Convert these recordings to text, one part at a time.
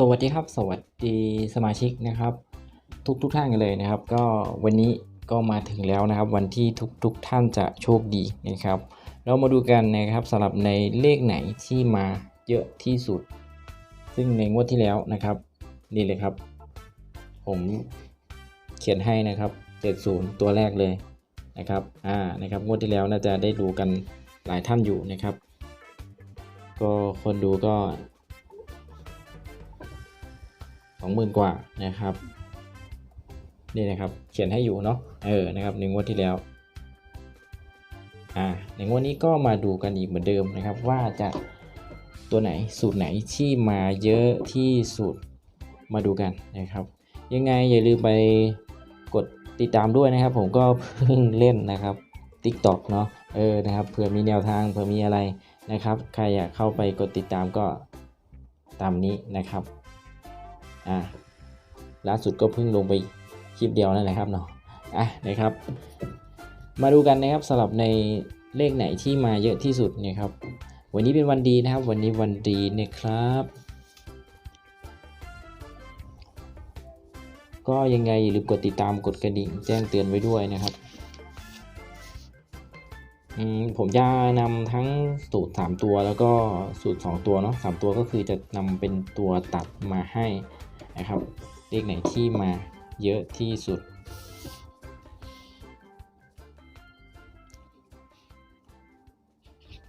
สวัสดีครับ สวัสดีสมาชิกนะครับ ทุกทุกท่านกันเลยนะครับ ก็วันนี้ก็มาถึงแล้วนะครับ วันที่ทุกทุกท่านจะโชคดีนะครับ เรามาดูกันนะครับสำหรับในเลขไหนที่มาเยอะที่สุด ซึ่งในงวดที่แล้วนะครับ นี่เลยครับ ผมเขียนให้นะครับ 70 ตัวแรกเลยนะครับอ่านะครับงวดที่แล้วน่าจะได้ดูกันหลายท่านอยู่นะครับ ก็คนดูก็ สองหมื่นกว่านะครับนี่นะครับเขียนให้อยู่เนาะเออนะครับในงวดที่แล้วอ่าในงวดนี้ก็มาดูกันอีกเหมือนเดิมนะครับว่าจะตัวไหนสูตรไหนที่มาเยอะที่สุดมาดูกันนะครับ ยังไงอย่าลืมไปกดติดตามด้วยนะครับ ผมก็เพิ่งเล่นนะครับ TikTok เนาะเออนะครับเผื่อมีแนวทางเผื่อมีอะไรนะครับ ใครอยากเข้าไปกดติดตามก็ตามนี้นะครับ อ่าล่าสุดก็เพิ่งลงไปคลิปเดียวนั่นแหละครับเนาะอะนะครับ มาดูกันนะครับสำหรับในเลขไหนที่มาเยอะที่สุดเนี่ยครับ วันนี้เป็นวันดีนะครับ วันนี้วันดีนะครับ ก็ยังไงอย่าลืมกดติดตามกดกระดิ่งแจ้งเตือนไว้ด้วยนะครับผมจะนำทั้งสูตร 3 ตัวแล้วก็สูตร 2 ตัวเนาะสตัวก็คือจะนำเป็นตัวตัดมาให้ นะครับ เลขไหนที่มาเยอะที่สุด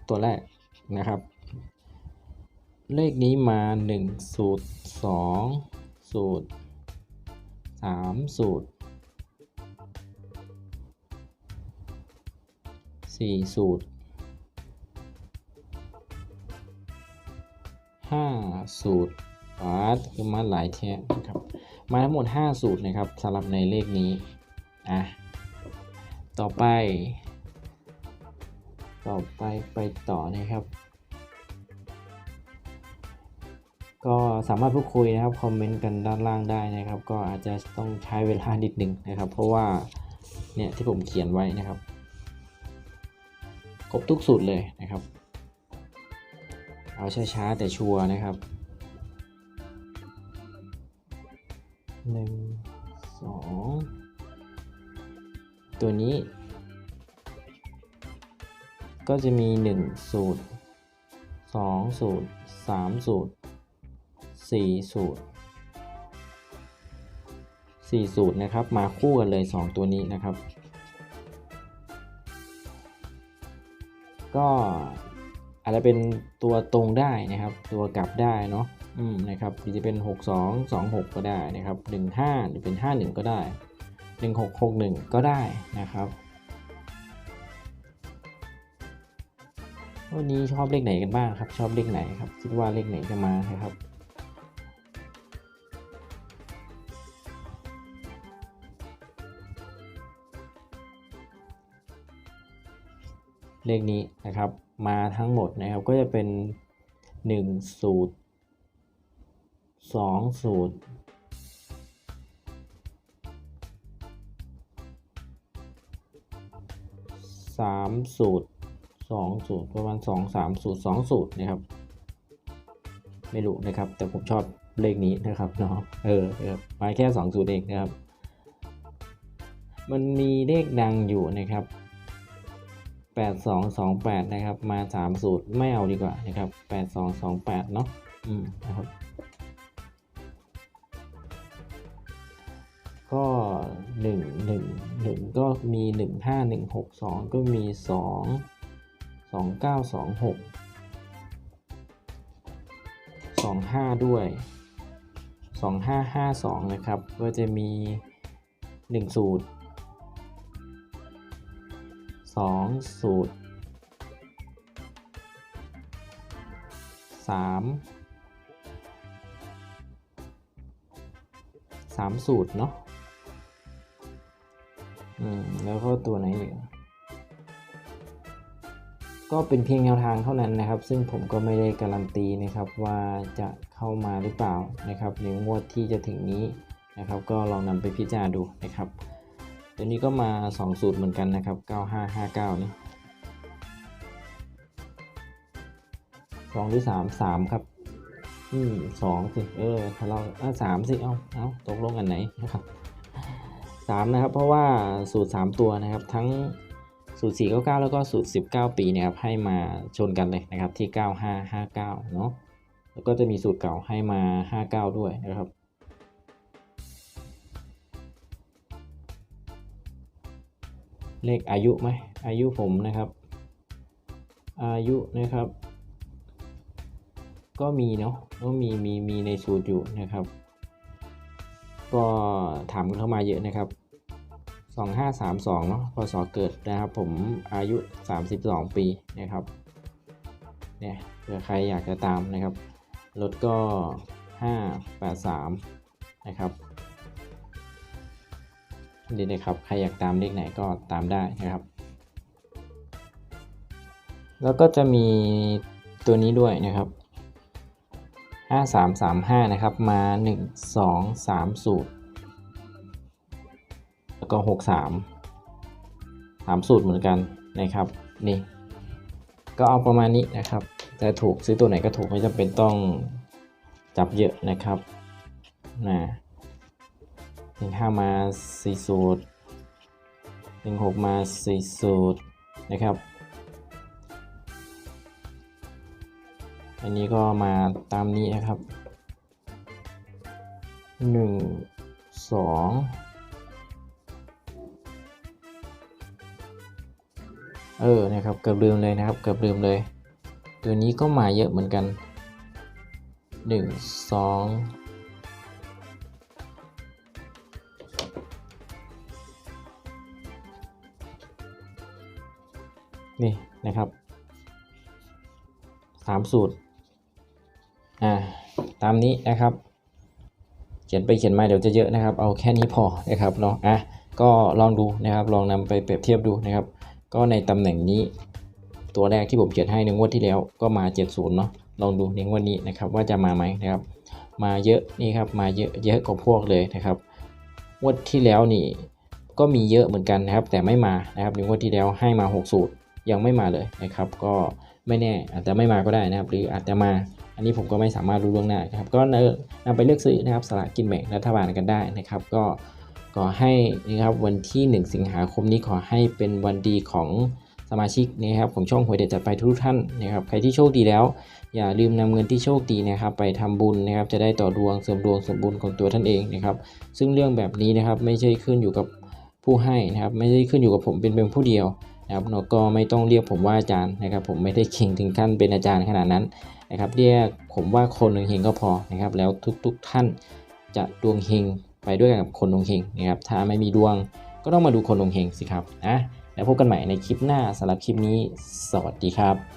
ตัวแรกนะครับ เลขนี้มา 1 สูตร 2 สูตร 3 สูตรสี่สูตรห้าสูตร วาดคือมาหลายแท่นะครับมาทั้งหมด 5 สูตรนะครับสำหรับในเลขนี้อะต่อไป ต่อไปไปต่อนะครับ ก็สามารถพูดคุยนะครับคอมเมนต์กันด้านล่างได้นะครับ ก็อาจจะต้องใช้เวลานิดหนึ่งนะครับ เพราะว่าเนี่ยที่ผมเขียนไว้นะครับครบทุกสูตรเลยนะครับ เอาช้าๆแต่ชัวร์นะครับ หนึ่งสองตัวนี้ ก็จะมี 1 สูตร 2 สูตร 3 สูตร 4 สูตร 4 สูตรนะครับ มาคู่กันเลย 2 ตัวนี้นะครับ ก็อาจจะเป็นตัวตรงได้นะครับ ตัวกลับได้เนาะ อืมนะครับหรือจะเป็น 6 2 2 6 ก็ได้นะครับ1 5 หรือเป็น 5 1 ก็ได้ 1 6 6 1 ก็ได้นะครับ วันนี้ชอบเลขไหนกันบ้างครับ ชอบเลขไหนครับ คิดว่าเลขไหนจะมานะครับเลขนี้นะครับมาทั้งหมดนะครับก็จะเป็น1สูตร 2สูตร3สูตร2สูตรประมาณ2 3สูตร2สูตรนะครับ ไม่รู้นะครับ แต่ผมชอบเลขนี้นะครับเนาะเออมาแค่2สูตรเองนะครับ มันมีเลขดังอยู่นะครับ8228นะครับ มา3สูตรไม่เอาดีกว่านะครับ8228เนาะอืมนะครับ ก็1 1 1ก็มี1 5 1 6 2ก็มี2 2 9 2 6 2 5ด้วย2 5 5 2นะครับ ก็จะมี1สูตรสองสูตรสามสามสูตรเนาะ แล้วก็ตัวไหนอีกก็เป็นเพียงแนวทางเท่านั้นนะครับ ซึ่งผมก็ไม่ได้การันตีนะครับว่าจะเข้ามาหรือเปล่านะครับในงวดที่จะถึงนี้นะครับ ก็ลองนำไปพิจารณาดูนะครับตัวนี้ก็มา 2 สูตรเหมือนกันนะครับ 9559 นี่สองหรือ3 3ครับ อืมสองสิ เออถ้าเราเออสามสิ เอาเอาตกลงกันไหนนะครับ สามนะครับ เพราะว่าสูตรสามตัวนะครับ ทั้งสูตรสี่เก้าเก้าแล้วก็สูตรสิบเก้าปีเนี่ยครับให้มาชนกันเลยนะครับที่เก้าห้าห้าเก้าเนาะแล้วก็จะมีสูตรเก่าให้มาห้าเก้าด้วยนะครับเลขอายุไหมอายุผมนะครับ อายุนะครับ ก็มีเนาะก็มีมีมีในสูตรอยู่นะครับ ก็ถามกันเข้ามาเยอะนะครับ 2532เนาะพศเกิดนะครับ ผมอายุ 32 ปีนะครับเนี่ยเผื่อใครอยากจะตามนะครับรถก็ 583 นะครับดีนะครับ ใครอยากตามเลขไหนก็ตามได้นะครับ แล้วก็จะมีตัวนี้ด้วยนะครับ 5335 นะครับ มา 1 2 3สูตรแล้วก็ 63 3 สูตรเหมือนกันนะครับ นี่ ก็เอาประมาณนี้นะครับ จะถูกซื้อตัวไหนก็ถูกไม่จำเป็นต้องจับเยอะนะครับนะหนึ่งห้ามาสี่สูตรหนึ่งหกมาสี่สูตรนะครับ อันนี้ก็มาตามนี้นะครับหนึ่งสองเออ นะครับ เกือบลืมเลยนะครับ เกือบลืมเลย ตัวนี้ก็มาเยอะเหมือนกันหนึ่งสองนี่นะครับสามสูตร อ่าตามนี้นะครับ เขียนไปเขียนมาเดี๋ยวจะเยอะนะครับ เอาแค่นี้พอนะครับเนาะอะก็ลองดูนะครับ ลองนำไปเปรียบเทียบดูนะครับ ก็ในตำแหน่งนี้ ตัวแรกที่ผมเขียนให้ในงวดที่แล้วก็มา 70เนาะลองดูในงวดนี้นะครับว่าจะมาไหมนะครับ มาเยอะนี่ครับมาเยอะเยอะกว่าพวกเลยนะครับงวดที่แล้วนี่ก็มีเยอะเหมือนกันนะครับ แต่ไม่มานะครับในงวดที่แล้วให้มา6สูตร ยังไม่มาเลยนะครับ ก็ไม่แน่อาจจะไม่มาก็ได้นะครับหรืออาจจะมา อันนี้ผมก็ไม่สามารถรู้ล่วงหน้านะครับก็นำไปเลือกซื้อนะครับสลากกินแบ่งรัฐบาลกันได้นะครับ ก็ขอให้นะครับวันที่ 1 สิงหาคมนี้ขอให้เป็นวันดีของสมาชิกนะครับของช่องหวยเด็ดจัดไปทุกท่านนะครับ ใครที่โชคดีแล้ว อย่าลืมนำเงินที่โชคดีนะครับ ไปทำบุญนะครับ จะได้ต่อดวงเสริมดวงสมบุญของตัวท่านเองนะครับ ซึ่งเรื่องแบบนี้นะครับไม่ใช่ขึ้นอยู่กับผู้ให้นะครับ ไม่ได้ขึ้นอยู่กับผมเป็นเพียงผู้เดียว นะครับเราก็ไม่ต้องเรียกผมว่าอาจารย์นะครับ ผมไม่ได้เก่งถึงขั้นเป็นอาจารย์ขนาดนั้นนะครับ เรียกผมว่าคนหนึ่งเฮงก็พอนะครับ แล้วทุกๆท่านจะดวงเฮงไปด้วยกันกับคนดวงเฮงนะครับ ถ้าไม่มีดวงก็ต้องมาดูคนดวงเฮงสิครับนะแล้วพบกันใหม่ในคลิปหน้าสำหรับคลิปนี้ สวัสดีครับ